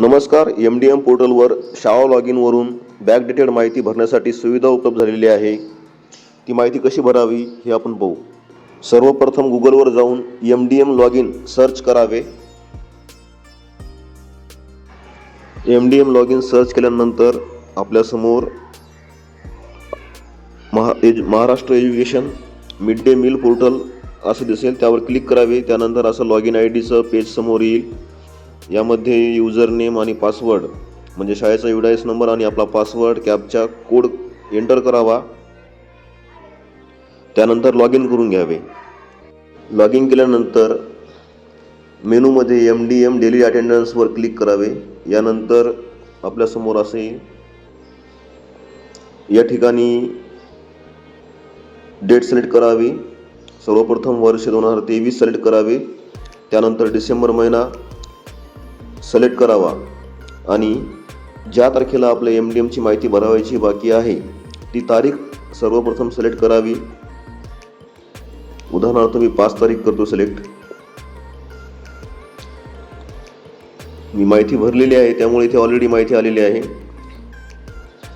नमस्कार M D M पोर्टलवर शाळा लॉग इनवरून बॅक डिटेल माहिती भरण्यासाठी सुविधा उपलब्ध झालेली आहे. ती माहिती कशी भरावी हे आपण पाहू. सर्वप्रथम गुगलवर जाऊन M D M log in search करावे. M D M log in search केल्यानंतर आपल्यासमोर Maha age Maharashtra education mid day meal portal असं दिसेल. त्यावर क्लिक करावे. त्यानंतर असं लॉग इन आय डीचं पेज समोर येईल. यामध्ये युजर नेम आणि पासवर्ड म्हणजे शाळेचा युडायस नंबर आणि आपला पासवर्ड कॅबचा कोड एंटर करावा. त्यानंतर लॉग इन करून घ्यावे. लॉग इन केल्यानंतर मेनूमध्ये एम डी एम डेली अटेंडन्सवर क्लिक करावे. यानंतर आपल्यासमोर असे या ठिकाणी डेट सिलेक्ट करावी. सर्वप्रथम वर्ष दोन हजार तेवीस सिलेक्ट करावे. त्यानंतर डिसेंबर महिना सिलेक्ट करावा. आणि ज्या तारखेला आपल्या एम डी एमची माहिती भरावायची बाकी आहे ती तारीख सर्वप्रथम सिलेक्ट करावी. उदाहरणार्थ मी पाच तारीख करतो सिलेक्ट मी माहिती भरलेली आहे त्यामुळे इथे ऑलरेडी माहिती आलेली आहे.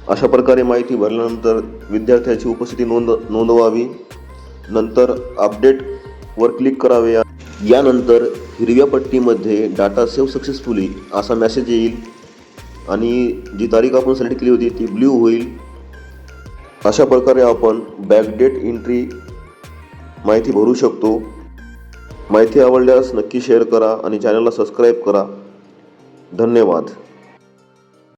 अशा प्रकारे माहिती भरल्यानंतर विद्यार्थ्याची उपस्थिती नोंद नोंदवावी. नंतर अपडेटवर क्लिक करावे. यानंतर हिरव्या पट्टीमध्ये डाटा सेव्ह सक्सेसफुली असा मेसेज येईल. आणि जी तारीख आपण सिलेक्ट केली होती ती ब्ल्यू होईल. अशा प्रकारे आपण बॅकडेट एंट्री माहिती भरू शकतो. माहिती आवडल्यास नक्की शेअर करा आणि चॅनलला सबस्क्राईब करा. धन्यवाद.